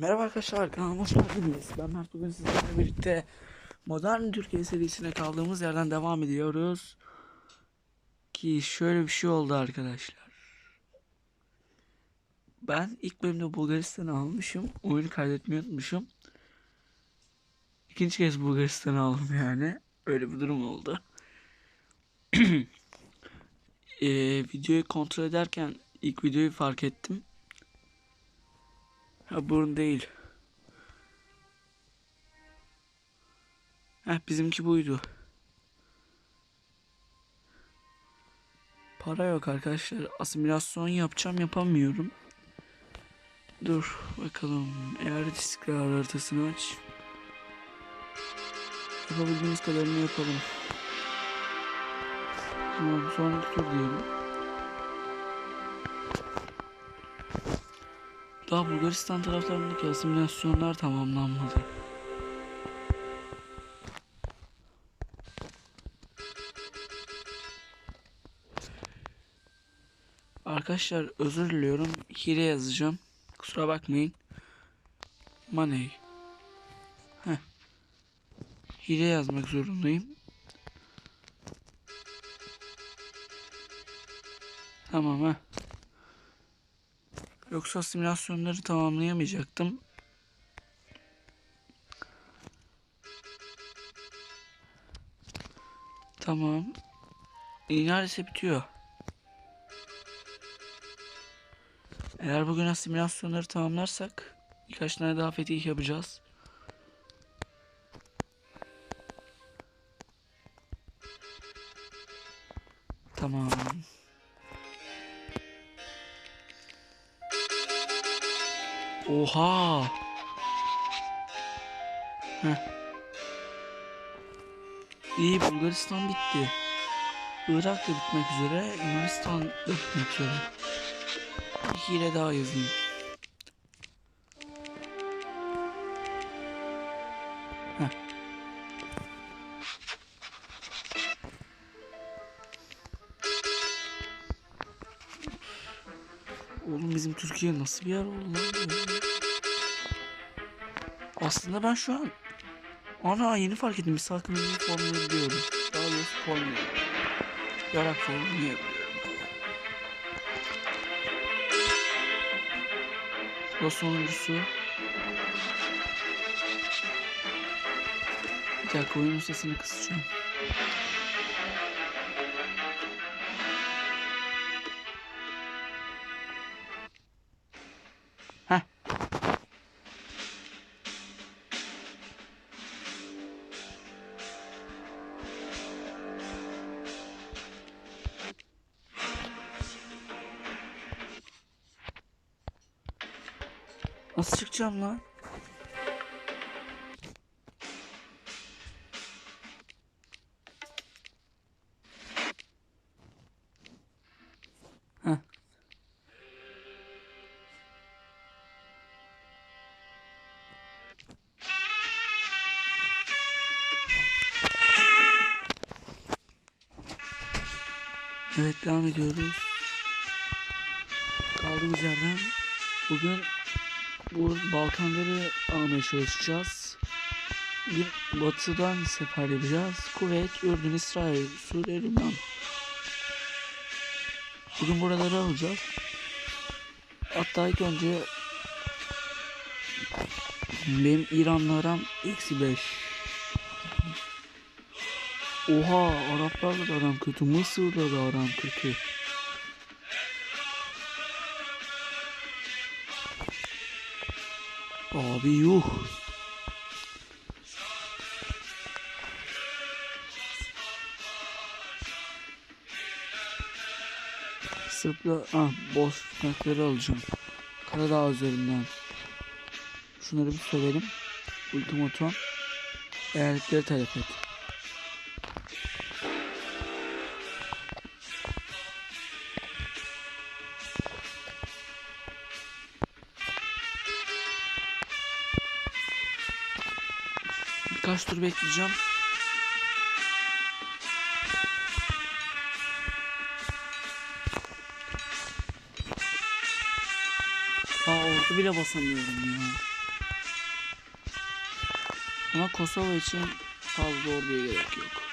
Merhaba arkadaşlar kanalıma hoş geldiniz. Ben Mert bugün sizlerle birlikte Modern Türkiye serisine kaldığımız yerden devam ediyoruz. Ki şöyle bir şey oldu arkadaşlar. Ben ilk bölümde Bulgaristan'ı almışım. Oyunu kaydetmeyi unutmuşum. İkinci kez Bulgaristan'ı aldım yani. Öyle bir durum oldu. Eee, videoyu kontrol ederken ilk videoyu fark ettim. Ha burun değil. Heh bizimki buydu. Para yok arkadaşlar. Asimilasyon yapacağım yapamıyorum. Dur bakalım. Eyalet istiklal haritasını aç. Yapabildiğimiz kadarını yapalım. Tamam sonraki tur diyelim. Daha Bulgaristan taraflarındaki asimilasyonlar tamamlanmadı. Arkadaşlar özür diliyorum. Hile yazacağım. Kusura bakmayın. Money. Heh. Hile yazmak zorundayım. Tamam ha. Yoksa simülasyonları tamamlayamayacaktım. Tamam. İyi neredeyse bitiyor. Eğer bugün asimilasyonları tamamlarsak birkaç tane daha fetih yapacağız. Oha. Heh. İyi Bulgaristan bitti. Irak da bitmek üzere. Yunanistan da bitmek üzere. Bir hile daha yazayım. Heh. Oğlum bizim Türkiye nasıl bir yer oldu lan? Aslında ben şu an ana yeni fark ettim. Misakın yeni formunu biliyorum. Daha doğrusu formunu. Yarak formunu biliyorum. Bu sonuncusu. Bir dakika oyunun sesini kısacağım. Nasıl çıkacağım lan? Heh. Evet devam ediyoruz. Kaldığımız yerden bugün bu Balkanları almaya çalışacağız. Bir batıdan sefer yapacağız. Kuveyt, Ürdün, İsrail, Suriye, Lübnan. Bugün buraları alacağız. Hatta ilk önce benim İran'la aram eksi 5. Oha Araplarla da aram kötü. Mısır'la da aram kötü. Abi yuh. Sırpla ah boş tünekleri alacağım. Karadağ üzerinden. Şunları bir sövelim. Ultimaton. Eyaletleri talep et. birkaç tur bekleyeceğim. Aa ordu bile basamıyorum ya. Ama Kosova için fazla orduya gerek yok.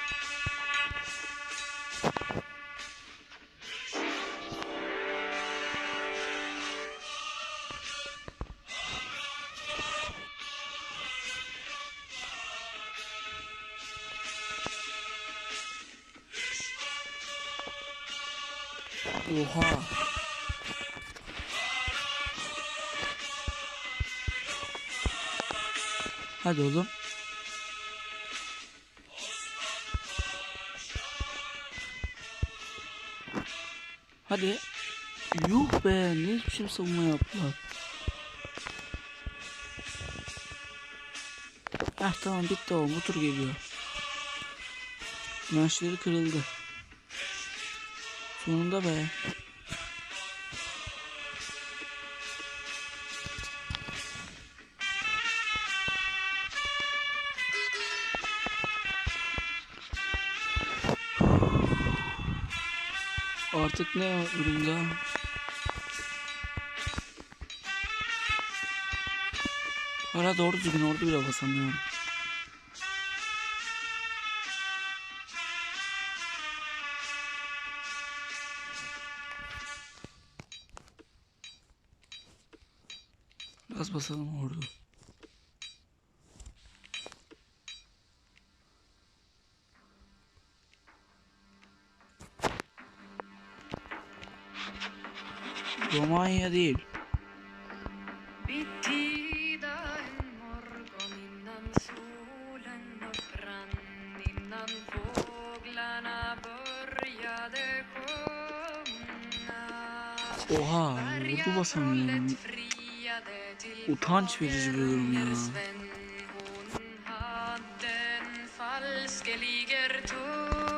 Hadi oğlum. Hadi. Yuh be ne biçim savunma yaptılar. Heh tamam bitti o bu geliyor. Maçları kırıldı. Sonunda be. Artık ne durumda? Hala doğru düzgün ordu bile basamıyorum. Biraz basalım ordu. Började sjunga Oha, vurdu basamıyorum. Utanç verici bir durum ya.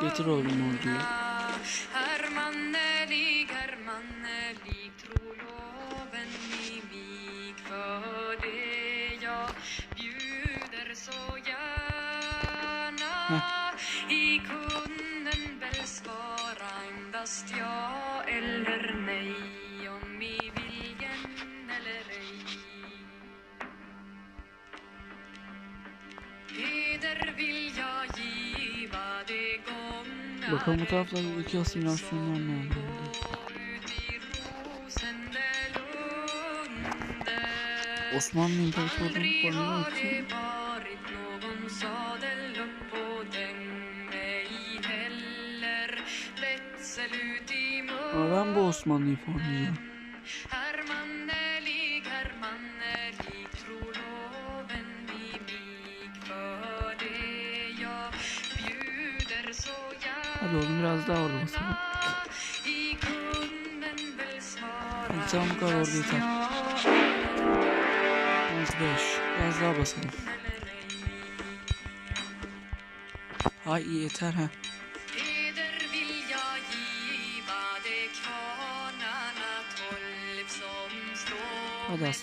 Getir oğlum orduyu. Endast ja eller nej om i viljen eller ej Heder vill jag giva det gångar Bakalım bu taraflarda iki asimilasyonlar ne oldu? Osmanlı İmparatorluğu'nun formülü için Ama ben bu Osmanlı'yı formlayacağım. Hadi oğlum biraz daha orada basalım. gärna I kunden väl svara Bir tane bu kadar orada yeter. 65. Biraz daha basalım. İyi yeter ha. Hadi det är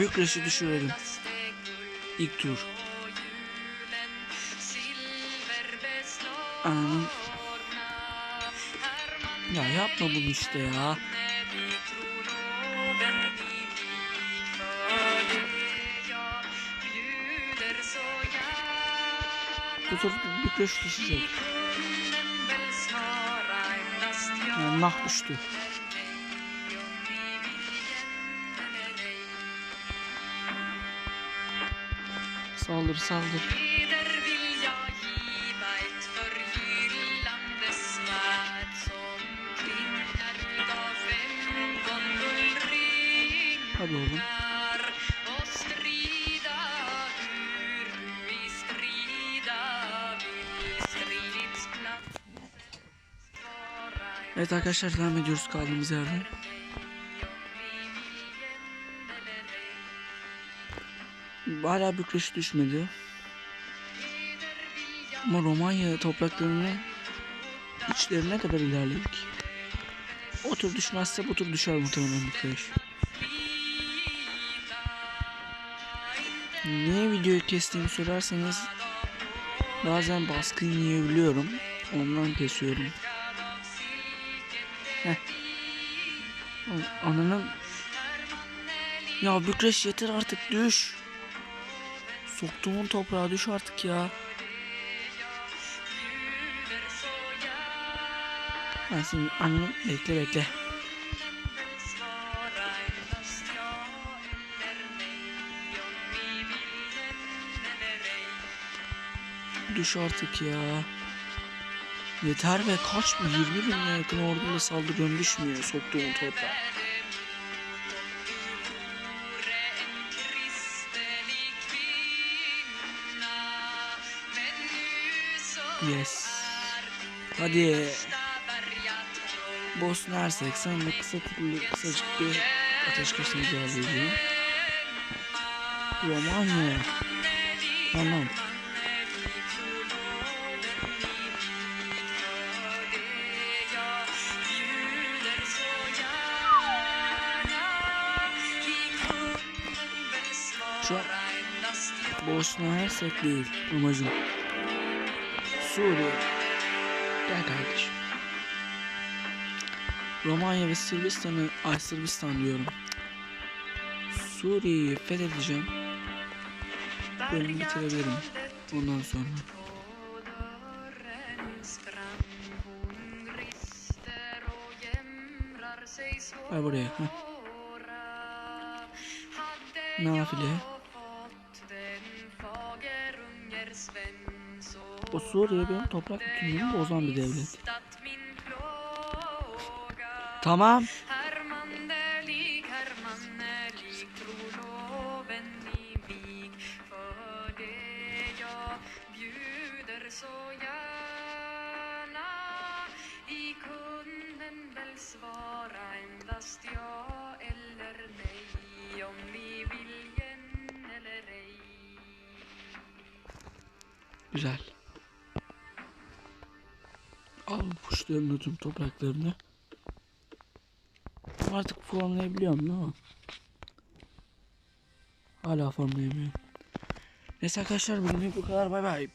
Bükreş'i düşürelim. İlk tur. Ananın. Ya yapma bunu işte ya. Hermannelig tror loven i mig klingar utav femton guldringar Hadi oğlum. Evet arkadaşlar devam ediyoruz kaldığımız yerden. Hala Bükreş düşmedi. Ama Romanya topraklarını içlerine kadar ilerledik. O tur düşmezse bu tur düşer muhtemelen Bükreş. Niye videoyu kestiğimi sorarsanız bazen baskın yiyebiliyorum. Ondan kesiyorum. Ananın ya Bükreş yeter artık düş. Soktuğun toprağa düş artık ya. Ben şimdi ananı bekle bekle. Düş artık ya. Yeter be kaç mı 20 bin yakın orduyla saldırıyorum düşmüyor soktuğum toprağa. Yes. Hadi. Bosna Hersek sen de kısa türlü kısacık bir ateşkes mücadeleyeceğim. Romanya. Tamam. Bosna Hersek değil amacım. Suriye. Gel kardeşim. Romanya ve Sırbistan'ı, ay Sırbistan diyorum. Suriye'yi fethedeceğim. Bölümü bitirebilirim. Ondan sonra. Ver buraya. Heh. Nafile. O Suriye benim toprak bütünlüğümü bozan bir devlet. Tamam. Güzel. Al kuşların tüm topraklarını. Artık formlayabiliyorum değil mi? Hala formlayamıyorum. Neyse arkadaşlar bugünlük bu kadar bay bay.